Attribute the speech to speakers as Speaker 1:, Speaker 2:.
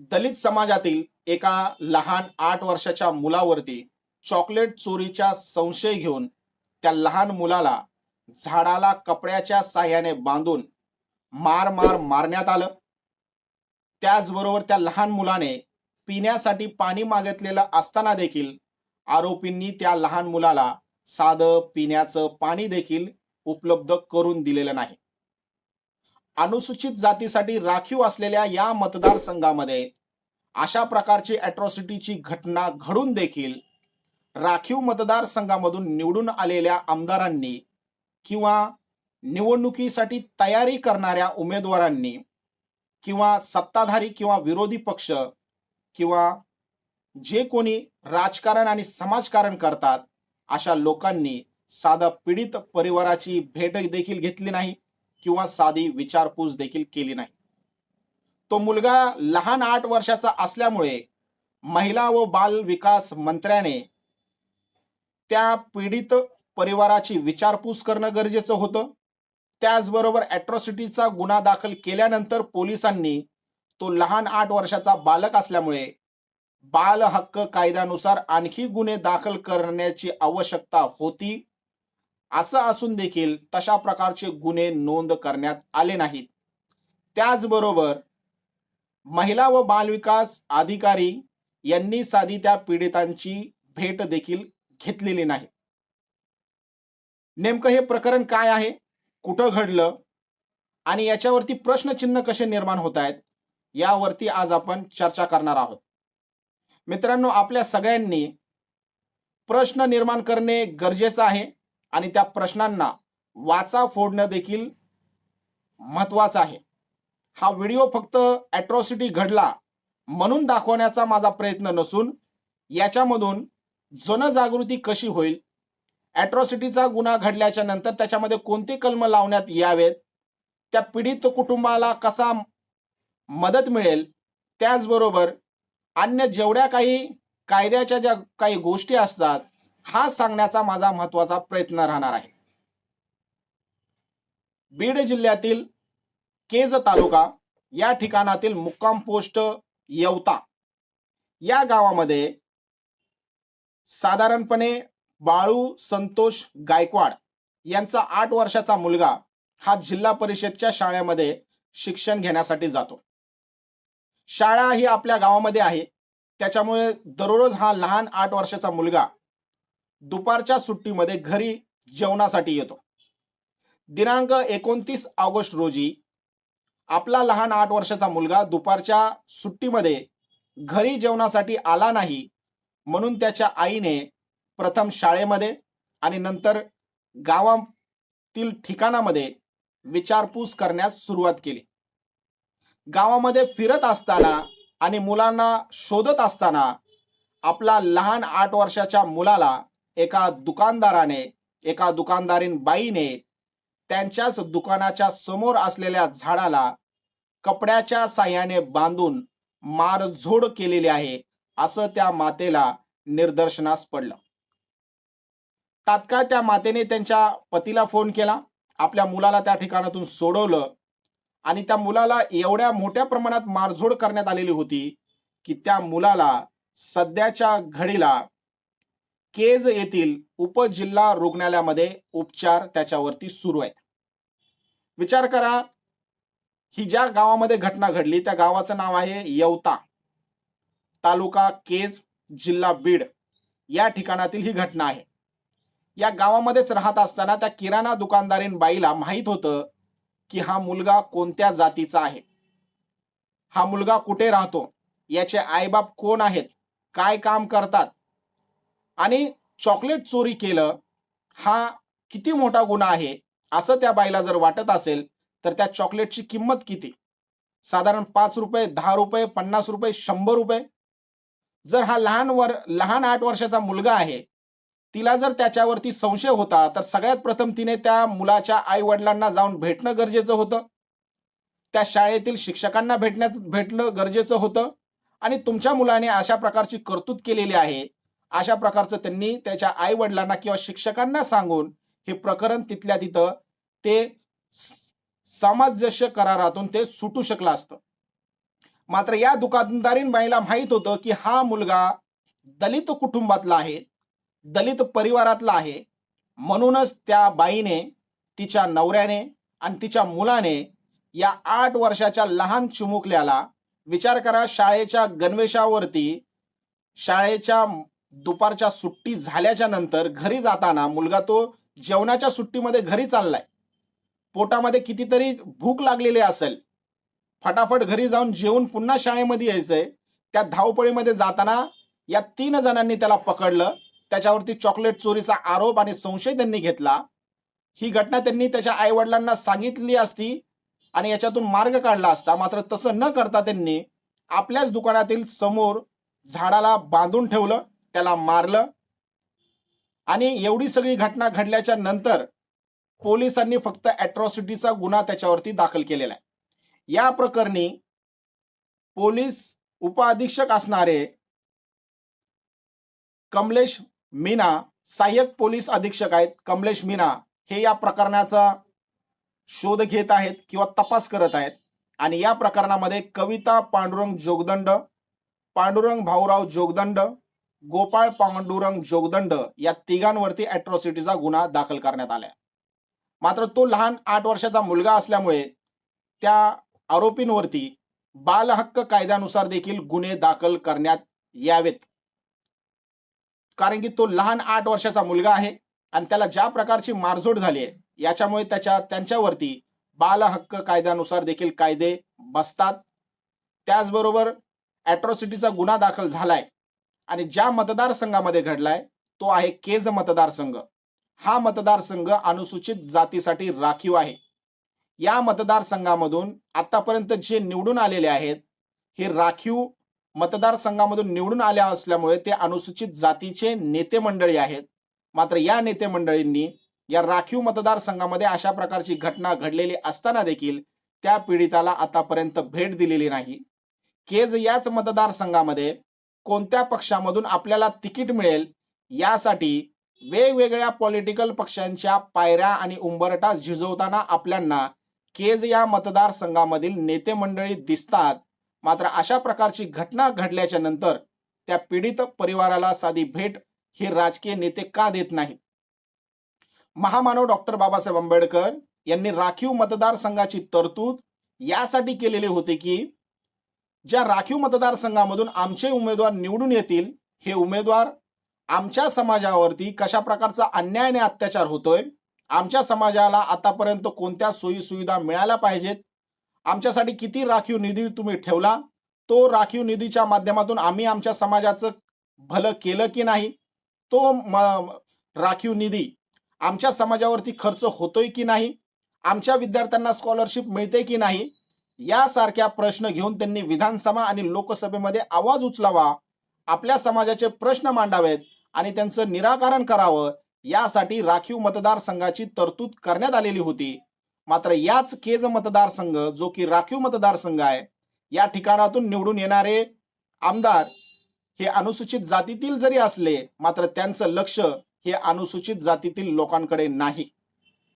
Speaker 1: दलित समाजातील एका लहान आठ वर्षाच्या मुलावरती चॉकलेट चोरीचा संशय घेऊन त्या लहान मुलाला झाडाला कपड्याच्या साह्याने बांधून मार मार मारण्यात आलं. त्याचबरोबर त्या लहान मुलाने पिण्यासाठी पाणी मागितलेलं असताना देखील आरोपींनी त्या लहान मुलाला साधं पिण्याचं पाणी देखील उपलब्ध करून दिलेलं नाही. अनुसूचित जातीसाठी राखीव असलेल्या या मतदारसंघामध्ये अशा प्रकारची अॅट्रॉसिटीची घटना घडून देखील राखीव मतदारसंघामधून निवडून आलेल्या आमदारांनी किंवा निवडणुकीसाठी तयारी करणाऱ्या उमेदवारांनी किंवा सत्ताधारी किंवा विरोधी पक्ष किंवा जे कोणी राजकारण आणि समाजकारण करतात अशा लोकांनी साधा पीडित परिवाराची भेट देखील घेतली नाही. किंवा साधी विचारपूस देखील केली नाही. तो मुलगा लहान आठ वर्षाचा असल्यामुळे महिला व बाल विकास मंत्र्याने त्या पीडित परिवाराची विचारपूस करणं गरजेचं होतं. त्याचबरोबर अॅट्रॉसिटीचा गुन्हा दाखल केल्यानंतर पोलिसांनी तो लहान आठ वर्षाचा बालक असल्यामुळे बाल हक्क कायद्यानुसार आणखी गुन्हे दाखल करण्याची आवश्यकता होती. असं असून देखील तशा प्रकारचे गुन्हे नोंद करण्यात आले नाहीत. त्याचबरोबर महिला व बालविकास अधिकारी यांनी साधी त्या पीडितांची भेट देखील घेतलेली नाही. नेमकं हे प्रकरण काय आहे? कुठं घडलं? आणि याच्यावरती प्रश्नचिन्ह कसे निर्माण होत आहेत? यावरती आज आपण चर्चा करणार आहोत. मित्रांनो आपल्या सगळ्यांनी प्रश्न निर्माण करणे गरजेचं आहे. आणि त्या प्रश्नांना वाचा फोडणं देखील महत्वाचं आहे. हा व्हिडिओ फक्त ॲट्रॉसिटी घडला म्हणून दाखवण्याचा माझा प्रयत्न नसून याच्यामधून जनजागृती कशी होईल ॲट्रॉसिटीचा गुन्हा घडल्याच्या नंतर त्याच्यामध्ये कोणते कलम लावण्यात यावेत त्या पीडित कुटुंबाला कसा मदत मिळेल त्याचबरोबर अन्य जेवढ्या काही कायद्याच्या ज्या काही गोष्टी असतात हा सांगण्याचा माझा महत्त्वाचा प्रयत्न राहणार आहे. बीड जिल्ह्यातील केज तालुका या ठिकाणातील मुक्काम पोस्ट येवता या गावामध्ये साधारणपणे बाळू संतोष गायकवाड यांचा आठ वर्षाचा मुलगा हा जिल्हा परिषदच्या शाळेमध्ये शिक्षण घेण्यासाठी जातो. शाळा ही आपल्या गावामध्ये आहे. त्याच्यामुळे दररोज हा लहान आठ वर्षाचा मुलगा दुपारच्या सुट्टीमध्ये घरी जेवणासाठी येतो. दिनांक एकोणतीस ऑगस्ट रोजी आपला लहान आठ वर्षाचा मुलगा दुपारच्या सुट्टीमध्ये घरी जेवणासाठी आला नाही म्हणून त्याच्या आईने प्रथम शाळेमध्ये आणि नंतर गावातील ठिकाणामध्ये विचारपूस करण्यास सुरुवात केली. गावामध्ये फिरत असताना आणि मुलांना शोधत असताना आपला लहान आठ वर्षाच्या मुलाला एका दुकानदाराने एका दुकानदारीन बाईने त्यांच्याच दुकानाच्या समोर असलेल्या झाडाला कपड्याच्या साह्याने बांधून मारझोड केलेली आहे असं त्या मातेला निदर्शनास पडलं. तात्काळ त्या मातेने त्यांच्या पतीला फोन केला आपल्या मुलाला त्या ठिकाणातून सोडवलं आणि त्या मुलाला एवढ्या मोठ्या प्रमाणात मारझोड करण्यात आलेली होती की त्या मुलाला सध्याच्या घडीला केज येथील उपजिल्हा रुग्णालयामध्ये उपचार त्याच्यावरती सुरू आहेत. विचार करा ही ज्या गावामध्ये घटना घडली त्या गावाचं नाव आहे येवता. तालुका केज जिल्हा बीड या ठिकाणातील ही घटना आहे. या गावामध्येच राहत असताना त्या किराणा दुकानदारीन बाईला माहीत होतं की हा मुलगा कोणत्या जातीचा आहे. हा मुलगा कुठे राहतो? याचे आईबाप कोण आहेत? काय काम करतात? आणि चॉकलेट चोरी केलं हा किती मोठा गुन्हा आहे असं त्या बाईला जर वाटत असेल तर त्या चॉकलेटची किंमत किती? साधारण पाच रुपये दहा रुपये पन्नास रुपये शंभर रुपये? जर हा लहान वर लहान आठ वर्षाचा मुलगा आहे तिला जर त्याच्यावरती संशय होता तर सगळ्यात प्रथम तिने त्या मुलाच्या आई वडिलांना जाऊन भेटणं गरजेचं होतं. त्या शाळेतील शिक्षकांना भेटण्याच भेटणं गरजेचं होतं. आणि तुमच्या मुलाने अशा प्रकारची कर्तूत केलेली आहे अशा प्रकारचं त्यांनी त्याच्या आई वडिलांना किंवा शिक्षकांना सांगून हे प्रकरण तिथल्या तिथं ते सामंजस्य करारातून ते सुटू शकलं असतं. मात्र या दुकानदारींबाईला माहीत होतं की हा मुलगा दलित कुटुंबातला आहे दलित परिवारातला आहे. म्हणूनच त्या बाईने तिच्या नवऱ्याने आणि तिच्या मुलाने या आठ वर्षाच्या लहान चिमुकल्याला विचार करा शाळेच्या गणवेशावरती शाळेच्या दुपारच्या सुट्टी झाल्याच्यानंतर घरी जाताना मुलगा तो जेवणाच्या सुट्टीमध्ये घरी चाललाय. पोटामध्ये कितीतरी भूक लागलेली असेल. फटाफट घरी जाऊन जेवून पुन्हा शाळेमध्ये यायचंय. त्या धावपळीमध्ये जाताना या तीन जणांनी त्याला पकडलं. त्याच्यावरती चॉकलेट चोरीचा आरोप आणि संशय त्यांनी घेतला. ही घटना त्यांनी त्याच्या आई वडिलांना सांगितली असती आणि याच्यातून मार्ग काढला असता. मात्र तसं न करता त्यांनी आपल्याच दुकानातील समोर झाडाला बांधून ठेवलं. त्याला मारलं. आणि एवढी सगळी घटना घडल्याच्या नंतर पोलिसांनी फक्त अॅट्रॉसिटीचा गुन्हा त्याच्यावरती दाखल केलेला आहे. या प्रकरणी पोलीस उपअधीक्षक असणारे कमलेश मीना सहाय्यक पोलीस अधीक्षक आहेत कमलेश मीना हे या प्रकरणाचा शोध घेत आहेत किंवा तपास करत आहेत. आणि या प्रकरणामध्ये कविता पांडुरंग जोगदंड पांडुरंग भाऊराव जोगदंड गोपाळ पांडुरंग जोगदंड या तिघांवरती अॅट्रॉसिटीचा गुन्हा दाखल करण्यात आलाय. मात्र तो लहान आठ वर्षाचा मुलगा असल्यामुळे त्या आरोपींवरती बालहक्क कायद्यानुसार देखील गुन्हे दाखल करण्यात यावेत. कारण की तो लहान आठ वर्षाचा मुलगा आहे आणि त्याला ज्या प्रकारची मारझोड झाली आहे याच्यामुळे त्याच्या त्यांच्यावरती बालहक्क कायद्यानुसार देखील कायदे बसतात. त्याचबरोबर अॅट्रॉसिटीचा गुन्हा दाखल झालाय. आणि ज्या मतदारसंघामध्ये घडलाय तो आहे केज मतदारसंघ. हा मतदारसंघ अनुसूचित जातीसाठी राखीव आहे. या मतदारसंघामधून आतापर्यंत जे निवडून आलेले आहेत हे राखीव मतदारसंघामधून निवडून आल्या असल्यामुळे ते अनुसूचित जातीचे नेते मंडळी आहेत. मात्र या नेते मंडळींनी या राखीव मतदारसंघामध्ये अशा प्रकारची घटना घडलेली असताना देखील त्या पीडिताला आतापर्यंत भेट दिलेली नाही. केज याच मतदारसंघामध्ये कोणत्या पक्षामधून आपल्याला तिकीट मिळेल यासाठी वेगवेगळ्या पॉलिटिकल पक्षांच्या पायऱ्या आणि उंबरटा झिजवताना आपल्यांना केज या मतदारसंघामधील नेते मंडळी दिसतात. मात्र अशा प्रकारची घटना घडल्याच्या नंतर त्या पीडित परिवाराला साधी भेट हे राजकीय नेते का देत नाहीत? महामानव डॉक्टर बाबासाहेब आंबेडकर यांनी राखीव मतदारसंघाची तरतूद यासाठी केलेली होती की ज्या राखीव मतदारसंघामधून आमचे उमेदवार निवडून येतील हे उमेदवार आमच्या समाजावरती कशा प्रकारचा अन्याय आणि अत्याचार होतोय आमच्या समाजाला आतापर्यंत कोणत्या सोयी सुविधा मिळाल्या पाहिजेत आमच्यासाठी किती राखीव निधी तुम्ही ठेवला तो राखीव निधीच्या माध्यमातून आम्ही आमच्या समाजाचं भलं केलं की नाही तो म- राखीव निधी आमच्या समाजावरती खर्च होतोय की नाही आमच्या विद्यार्थ्यांना स्कॉलरशिप मिळते की नाही यासारख्या प्रश्न घेऊन त्यांनी विधानसभा आणि लोकसभेमध्ये आवाज उचलावा आपल्या समाजाचे प्रश्न मांडावेत आणि त्यांचं निराकरण करावं यासाठी राखीव मतदारसंघाची तरतूद करण्यात आलेली होती. मात्र याच केज मतदारसंघ जो की राखीव मतदारसंघ आहे या ठिकाणातून निवडून येणारे आमदार हे अनुसूचित जातीतील जरी असले मात्र त्यांचं लक्ष हे अनुसूचित जातीतील लोकांकडे नाही.